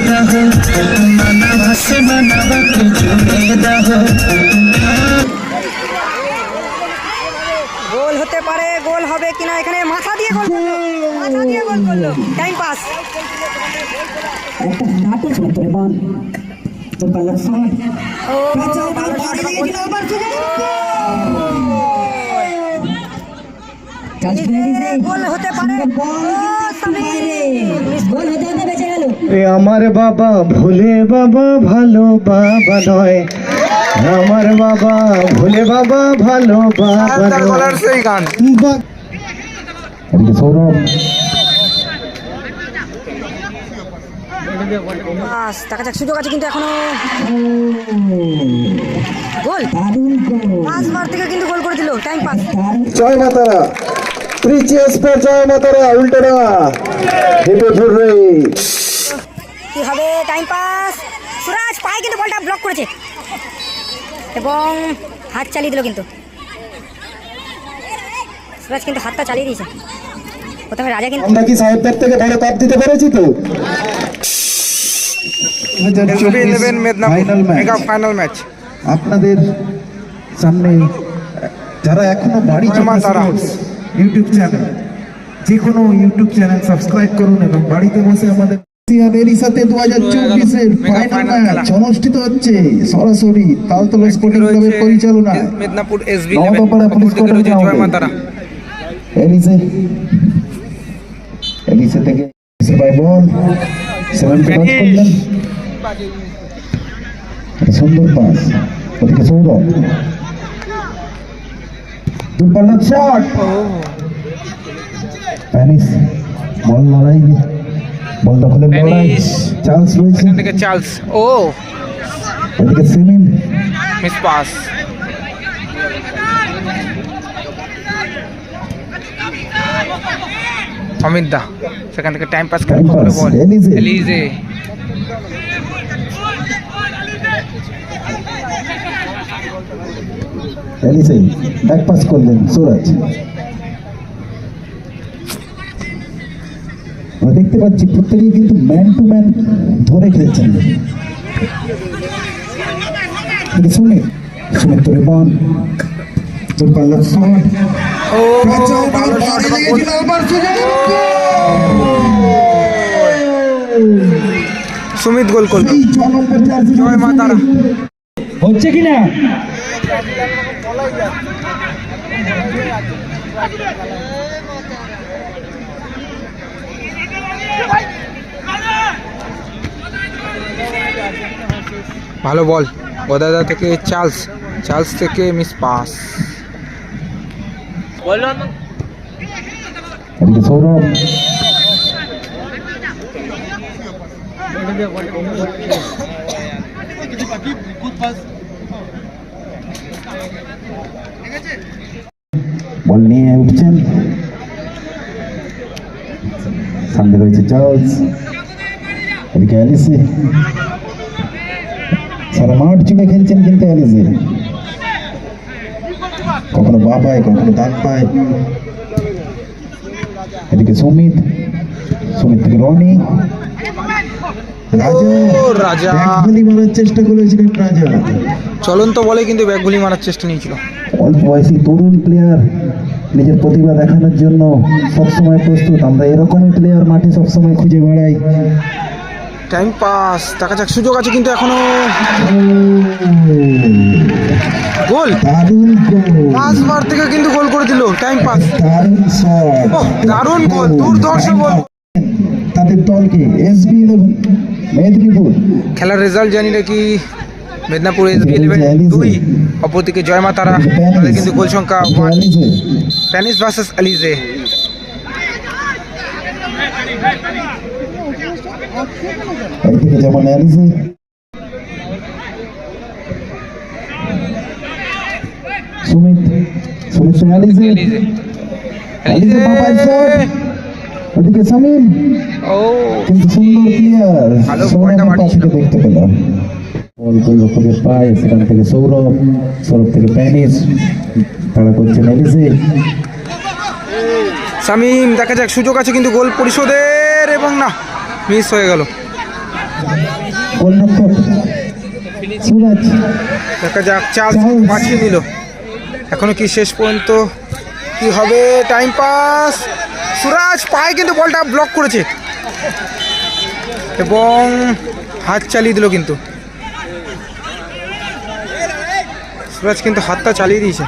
দাহ মানা ভাসে মানাবাকে জুড়ে দাহ গোল হতে পারে গোল হবে কিনা এখানে মাথা দিয়ে গোল মাথা দিয়ে গোল করল। টাইম পাস একটা নাটক তো ও গোল হতে পারে। গোল হতে গেল এ আমার বাবা ভোলে বাবা ভালো বাবা নয়। আমার বাবা ভোলে বাবা ভালো বাবা নয়। সেই গান। বা- এদিকে সৌরভ। পাস দেখা যাক সুযোগ আছে কিন্তু এখনও। গোল। দারুণ গোল পাঁচ বার থেকে কিন্তু গোল করে দিল টাইম পাস জয় মাতারা থ্রি জয় মাতারা ফুররে কি হবে? টাইম পাস সুরাজ পায়ে কিন্তু বলটা ব্লক করেছে। এবং হাত চালিয়ে দিল কিন্তু। সুরাজ কিন্তু হাতটা চালিয়ে দিয়েছে। প্রথমে রাজা কিন্তু আমরা কি সাহেবদের থেকে ভালো কাপ দিতে পেরেছি তো? ফাইনাল ম্যাচ ফাইনাল ম্যাচ আপনাদের সামনে যারা এখনও বাড়ি জমা তারা। ইউটিউব চ্যানেল যে কোনো ইউটিউব চ্যানেল সাবস্ক্রাইব করুন এবং বাড়িতে বসে আমাদের এরই সাথে দু হাজার চব্বিশের ফাইনাল ম্যাচ অনুষ্ঠিত হচ্ছে। সরাসরি তালতলা স্পোর্টিং ক্লাবের পরিচালনায় Medinipur SB Nabapara police quarter গ্রাউন্ডে। এলিসে। এলিসে থেকে বাই বল সেভেন্টি পাস করলেন সুন্দর পাস ওদিকে সৌরভ। দুর্পাল্লার শট প্যানিস বল লড়াই। বল দখলের লড়াই প্যানিস। চান্স রয়েছে। এখান থেকে চার্লস ও। ওদিকে সিমিন মিস পাস অমিত দা সেখান থেকে টাইম পাস করে বল? এলিজে। এলিজে ব্যাক পাস করলেন সুরাজ। দেখতে পাচ্ছি প্রত্যেকেই কিন্তু ম্যান টু ম্যান ধরে খেলছেন। সুমিত সুমিত তোরে বল। তোর শট সুমিত গোল করল। জয় মা তারা। হচ্ছে কি ভালো বল। গোদাদা থেকে চার্লস চার্লস থেকে মিস পাস। এদিকে সৌরভ বল নিয়ে উঠছেন। সামনে রয়েছে চার্লস। এদিকে অ্যালিসি। সারা মাঠ জুড়ে খেলছেন কিন্তু অ্যালিসি কখনো বা পায় কখনো দান পায় এদিকে সুমিত সুমিত থেকে রনি। রাজা মারার চেষ্টা করেছিলেন রাজা। চলন্ত বলে কিন্তু মারার চেষ্টা নিয়েছিল। অল্প বয়সী তরুণ প্লেয়ার নিজের প্রতিভা দেখানোর জন্য সবসময় প্রস্তুত। আমরা এরকমই প্লেয়ার মাঠে সবসময় খুঁজে বেড়াই। টাইম পাস দেখা যাক সুযোগ আছে কিন্তু এখনও। গোল। গোল পাঁচবার থেকে কিন্তু গোল করে দিল। টাইম পাস দারুণ গোল দুর্ধর্ষ গোল। তাদের দলকে এসবি ইলেভেন মেদিনীপুর। খেলার রেজাল্ট জানি নাকি মেদিনীপুর এসবি ইলেভেন দুই অপরদিকে জয় মা তারা তাদের কিন্তু গোল সংখ্যা ওয়ান প্যানিস ভার্সেস আলিজে এইদিকে যেমন সুমিত সুমিত বাবার শট ওদিকে সামিম। ও। কিন্তু সুন্দর প্লেয়ার ভালো সৌরভ বলটা পা মারিয়েছিল। থেকে দেখতে পেলাম বল গোলরক্ষকের পায় সেখান থেকে সৌরভ সৌরভ থেকে প্যানিস। তারা করছেন এলিজে সামিম দেখা যাক সুযোগ আছে কিন্তু গোল পরিশোধের এবং না। মিস হয়ে গেল। দেখা যাক চার্জ বাঁচিয়ে নিল। এখনও কি শেষ পর্যন্ত কি হবে? টাইম পাস সুরাজ পায়ে কিন্তু বলটা ব্লক করেছে। এবং হাত চালিয়ে দিল কিন্তু। সুরাজ কিন্তু হাতটা চালিয়ে দিয়েছে।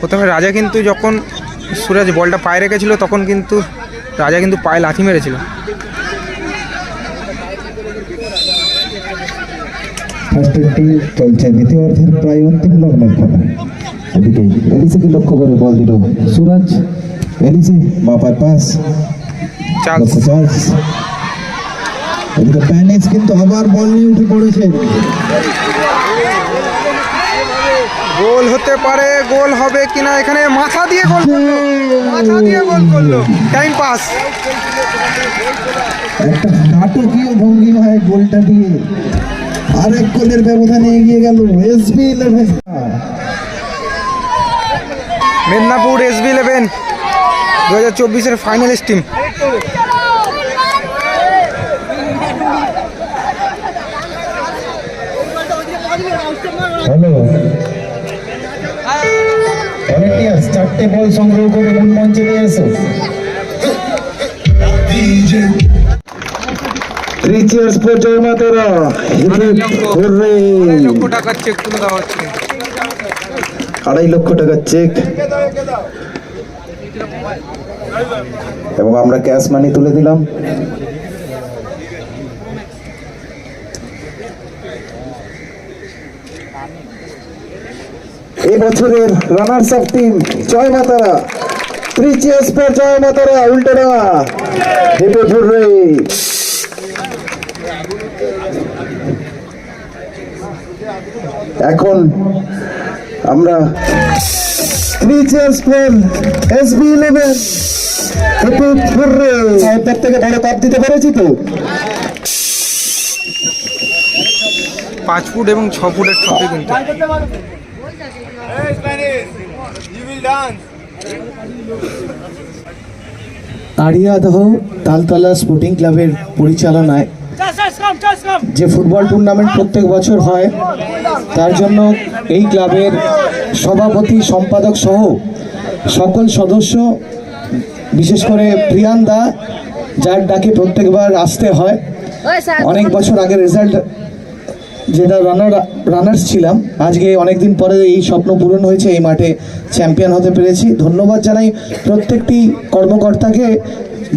প্রথমে রাজা কিন্তু যখন সুরাজ বলটা পায়ে রেখেছিল তখন কিন্তু রাজা কিন্তু পায়ে লাথি মেরেছিল। ফার্স্ট চলছে দ্বিতীয় অর্ধের প্রায় অন্তিম লগ্নের খেলা। এদিকে এলিসিকে লক্ষ্য করে বল দিল সুরাজ? এলিসি বাপার পাস। চার্লস। লক্ষ্য চার্জ এদিকে প্যানিস কিন্তু আবার বল নিয়ে উঠে পড়েছে। গোল হতে পারে গোল হবে কিনা এখানে মাথা দিয়ে গোল করল। মাথা দিয়ে গোল করল। Time pass. একটা নাটকীয় ভঙ্গিমায় গোলটা দিয়ে। আরেক গোলের ব্যবধানে এগিয়ে গেল SB eleven Medinipur SB eleven দু হাজার চব্বিশের ফাইনালিস্ট টিম ভলেন্টিয়ার্স চারটে বল সংগ্রহ করে মঞ্চে নিয়ে এসো। থ্রি ফর আড়াই লক্ষ টাকার চেক। এবং আমরা ক্যাশ মানি তুলে দিলাম। এই বছরের রানার্স আপ টিম, জয় মাতারা। থ্রি চেয়ার্স ফর জয় মাতারা উল্টোডাঙা হেপে ফুররে এখন আমরা এসবি ইলেভেন হেপে ফুররে থেকে বড় কাপ দিতে পেরেছি তো। পাঁচ ফুট এবং ছ ফুটের ট্রফি কিন্তু। আড়িয়াদহ তালতলা স্পোর্টিং ক্লাবের পরিচালনায়। যে ফুটবল টুর্নামেন্ট প্রত্যেক বছর হয় তার জন্য এই ক্লাবের সভাপতি সম্পাদক সহ সকল সদস্য বিশেষ করে প্রিয়ান দা যার ডাকে প্রত্যেকবার আসতে হয়। অনেক বছর আগে রেজাল্ট যেটা রানার রানার্স ছিলাম, আজকে অনেক দিন পরে এই স্বপ্ন পূরণ হয়েছে, এই মাঠে চ্যাম্পিয়ন হতে পেরেছি। ধন্যবাদ জানাই প্রত্যেকটি কর্মকর্তাকে,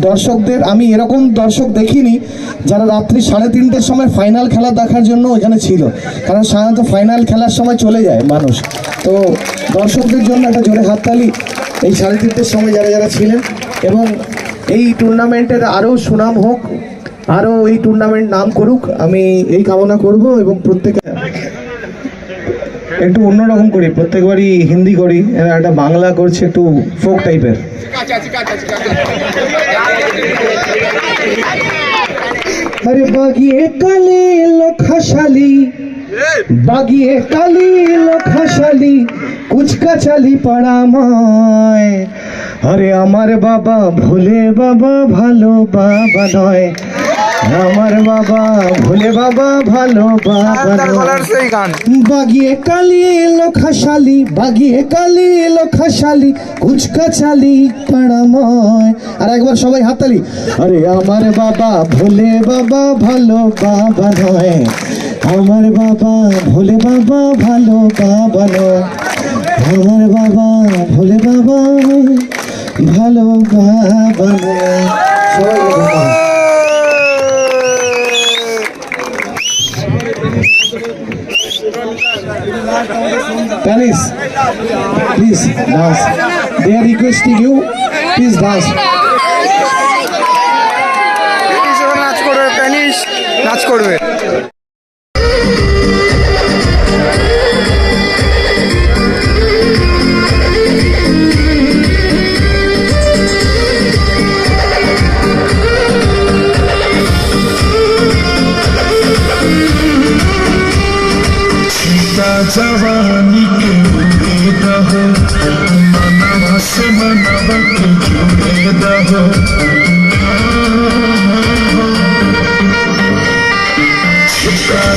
দর্শকদের, আমি এরকম দর্শক দেখিনি, যারা রাত্রি সাড়ে তিনটের সময় ফাইনাল খেলা দেখার জন্য ওখানে ছিল। কারণ সাধারণত ফাইনাল খেলার সময় চলে যায় মানুষ। তো দর্শকদের জন্য একটা জোরে হাততালি এই সাড়ে তিনটের সময় যারা যারা ছিলেন, এবং এই টুর্নামেন্টের আরও সুনাম হোক আরও এই টুর্নামেন্ট নাম করুক, আমি এই কামনা করব এবং প্রত্যেকে একটু অন্যরকম করি, প্রত্যেকবারই হিন্দি করি একটা বাংলা করছে একটু ফোক টাইপের আরে বাগিয়ে কালে লখাশালি বাগিয়ে কালি লখাশালি কুচকা চালি পাড়ামায় আরে আমার বাবা ভোলে বাবা ভালো বাবা নয়। আমার বাবা ভোলে বাবা ভালো বাবা বাগিয়ে কালি এলো খাসালি বাগিয়ে কালি এলো খাসালি কুচকা চালি পাড়াময় আর একবার সবাই হাতালি আরে আমার বাবা ভোলে বাবা ভালো বাবা নয়। আমার বাবা ভোলে বাবা ভালো বাবা আমার বাবা ভোলে বাবা ভালো বাবা। are requesting you, please dance. নাচ করবে প্যানিস নাচ করবে।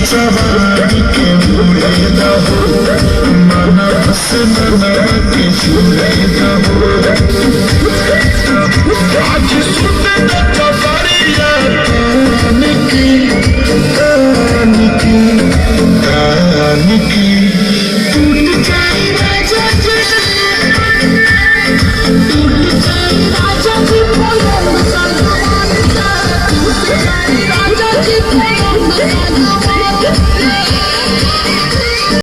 সবাইকে ভুলে দাও মানস মনকে ছুলে দাও আজ সুন্দর বাড়ি